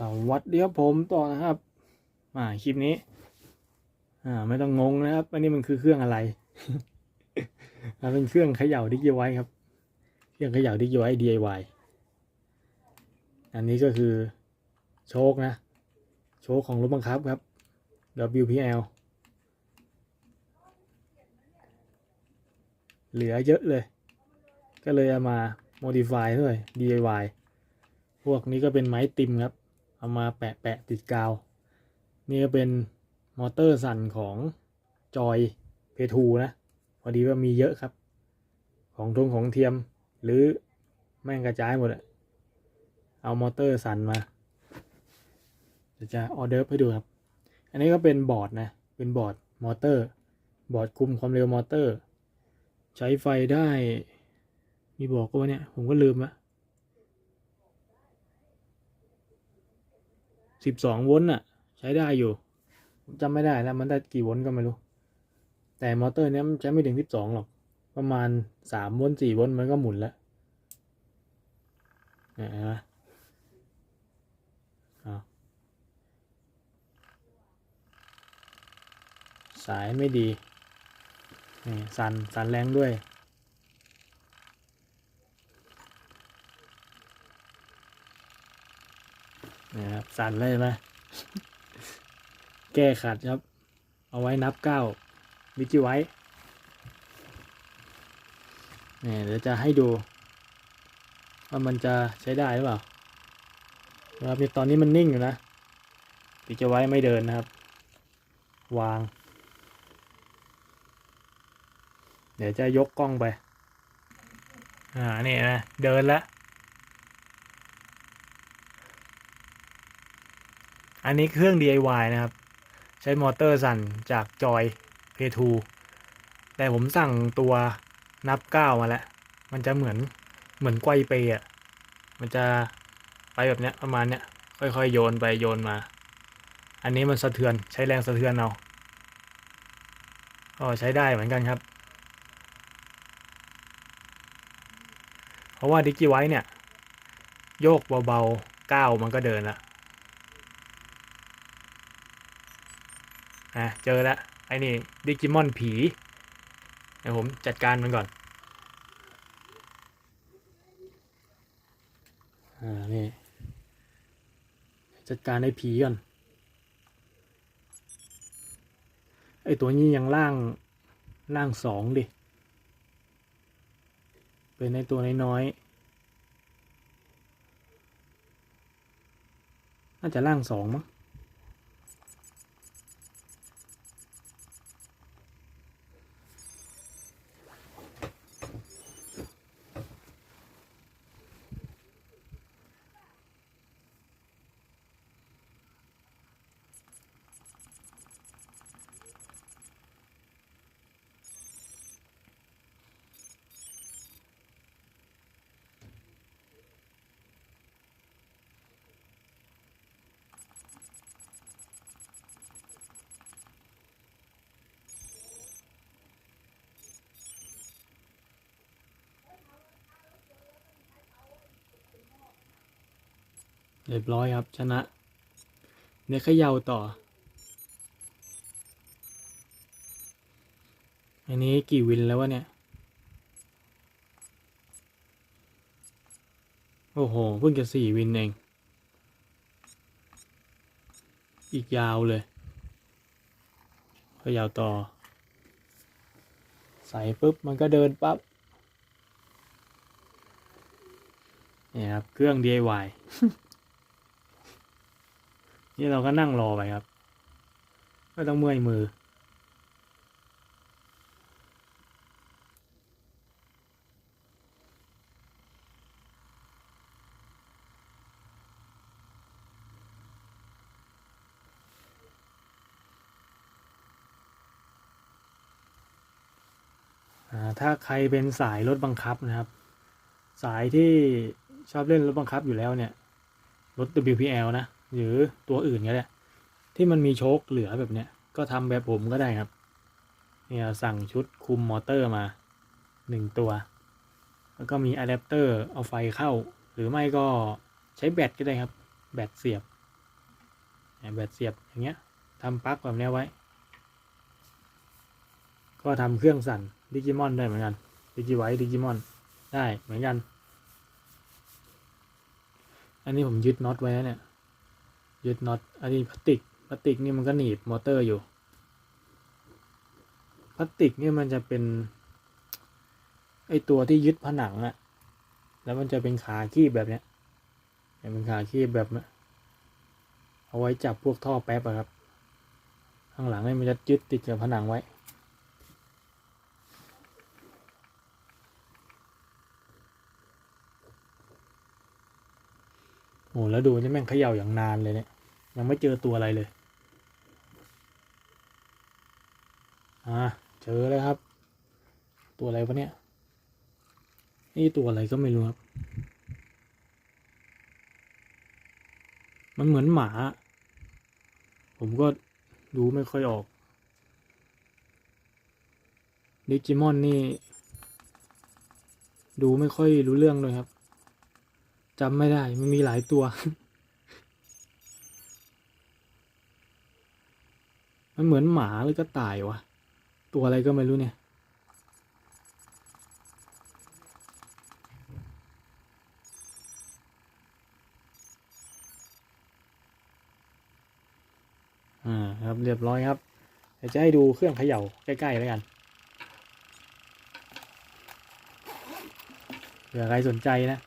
สวัสดีครับผมต่อนะครับอ่าคลิปนี้ อ่า ไม่ต้องงงนะครับอันนี้มันคือเครื่องอะไรเป็นเครื่องเขย่าดิจิไว้ครับ เครื่องเขย่าดิจิไว้ DIY อันนี้ก็คือโชคนะ โชคของรถบังคับครับ WPL เหลือเยอะเลย ก็เลยเอามา modify ด้วย DIY พวกนี้ก็เป็นไม้ติมครับ เอามาแปะแปะติดกาว นี่ก็เป็นมอเตอร์สั่นของจอยเพทูนะ พอดีว่ามีเยอะครับ ของทงของเทียมหรือแม่งกระจายหมดอะเอามอเตอร์สั่นมาเดี๋ยวจะออเดอร์ให้ดูครับ อันนี้ก็เป็นบอร์ดนะ เป็นบอร์ดมอเตอร์ บอร์ดคุมความเร็วมอเตอร์ ใช้ไฟได้ มีบอกก็ว่าเนี่ย ผมก็ลืมละ สิบสองโวลต์น่ะ ใช้ได้อยู่ผมจำไม่ได้แล้วมันได้กี่โวลต์ก็ไม่รู้ แต่มอเตอร์เนี้ยมันใช้ไม่ถึงสิบสองหรอก ประมาณสามโวลต์สี่โวลต์มันก็หมุนแล้วเนี่ยนไหมเอาสายไม่ดีนี่สั่นสั่นแรงด้วย นะครับสั่นเลยไหมแก้ขัดครับ เอาไว้นับเก้าวิจิไว้เนี่ยเดี๋ยวจะให้ดู ว่ามันจะใช้ได้หรือเปล่านะครับตอนนี้มันนิ่งอยู่นะวิจิไว้ไม่เดินนะครับ วาง เดี๋ยวจะยกกล้องไป อ่านี่นะเดินแล้ว อันนี้เครื่อง DIY นะครับ ใช้มอเตอร์สั่นจากจอย P2 แต่ผมสั่งตัวนับเก้ามาแล้ว มันจะเหมือนเหมือนไกวเปย์อะ มันจะไปแบบเนี้ยประมาณเนี้ยค่อยๆ โยนไปโยนมา อันนี้มันสะเทือนใช้แรงสะเทือนเอาก็ใช้ได้เหมือนกันครับ เพราะว่าดิจิไว้เนี่ย โยกเบาๆก้าวมันก็เดินละ อะเจอแล้วไอ้นี่ดิจิมอนผีเดี๋ยวผมจัดการมันก่อนอ่านี่จัดการไอ้ผีก่อนไอ้ตัวนี้ยังล่างล่างสองดิ เป็นไอ้ตัวน้อยๆน่าจะล่างสองมั้ง เรียบร้อยครับชนะเนี่ยเขย่าต่อ อันนี้กี่วินแล้ววะเนี่ย โอ้โห เพิ่งจะสี่วินเอง อีกยาวเลยเขย่าต่อ ใส่ปุ๊บ มันก็เดินปั๊บเนี่ยครับ เครื่อง DIY นี่เราก็นั่งรอไปครับไม่ต้องเมื่อยมือ ถ้าใครเป็นสายรถบังคับนะครับ สายที่ชอบเล่นรถบังคับอยู่แล้วเนี่ย รถ WPL นะ หรือตัวอื่นก็ได้ที่มันมีโชคเหลือแบบเนี้ยก็ทำแบบผมก็ได้ครับเนี่ยสั่งชุดคุมมอเตอร์มาหนึ่งตัว แล้วก็มีอะแดปเตอร์เอาไฟเข้า หรือไม่ก็ใช้แบตก็ได้ครับ แบตเสียบแบตเสียบอย่างเงี้ยทำปลั๊กแบบนี้ไว้ ก็ทำเครื่องสั่นดิจิมอนได้เหมือนกันดิจิไวดิจิมอนได้เหมือนกัน อันนี้ผมยึดน็อตไว้แล้วเนี่ย ยึดน็อตอันนี้พลาสติกพลาสติกนี่มันก็หนีบมอเตอร์อยู่พลาสติกนี่มันจะเป็นไอตัวที่ยึดผนังอะแล้วมันจะเป็นขาคีบแบบเนี้ยเป็นขาคีบแบบเนี้ยเอาไว้จับพวกท่อแป๊บอะครับ ข้างหลังนี่มันจะยึดติดกับผนังไว้ โอ้แล้วดูนี่แม่งเขย่าอย่างนานเลยเนี่ยยังไม่เจอตัวอะไรเลย อ่าเจอแล้วครับ ตัวอะไรวะเนี่ย นี่ตัวอะไรก็ไม่รู้ครับ มันเหมือนหมา ผมก็ดูไม่ค่อยออกดิจิมอนนี่ ดูไม่ค่อยรู้เรื่องเลยครับ จำไม่ได้มันมีหลายตัว มันเหมือนหมาหรือกระต่ายวะ ตัวอะไรก็ไม่รู้เนี่ย อ่าครับเรียบร้อยครับเดี๋ยวจะให้ดูเครื่องเขย่าใกล้ๆแล้วกันเผื่อใครสนใจนะ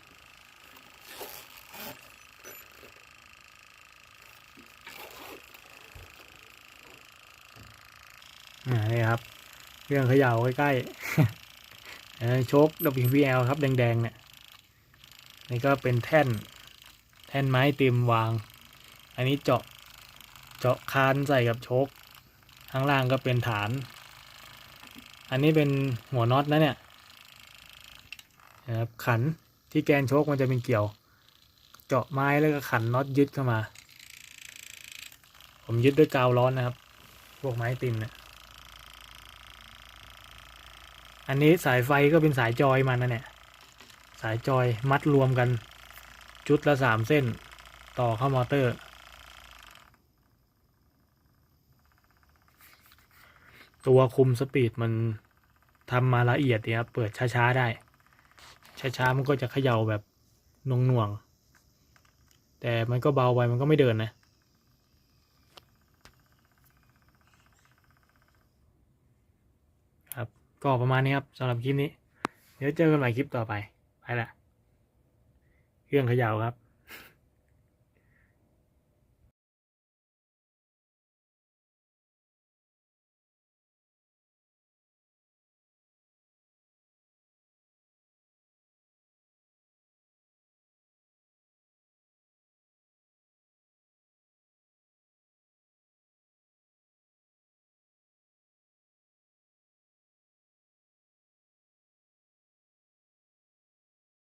นี่ครับเครื่องเขย่าใกล้ๆเออโชค WVL ครับแดงๆเนี่ยนี่ก็เป็นแท่นแท่นไม้ติมวาง อันนี้เจาะเจาะคานใส่กับโชคข้างล่างก็เป็นฐาน อันนี้เป็นหัวน็อตนะเนี่ยนะครับขันที่แกนโชคมันจะเป็นเกี่ยว เจาะไม้แล้วก็ขันน็อตยึดเข้ามา ผมยึดด้วยกาวร้อนนะครับ พวกไม้ติมเนี่ย อันนี้สายไฟก็เป็นสายจอยมันนะเนี่ย สายจอยมัดรวมกัน จุดละสามเส้น ต่อเข้ามอเตอร์ ตัวคุมสปีดมันทำมาละเอียดเนี่ยครับเปิดช้าๆได้ ช้าๆมันก็จะเขย่าแบบหน่วงๆแต่มันก็เบาไปมันก็ไม่เดินนะ ครับ ก็ประมาณนี้ครับสำหรับคลิปนี้ เดี๋ยวเจอกันใหม่คลิปต่อไป ไปละ เครื่องเขย่าครับ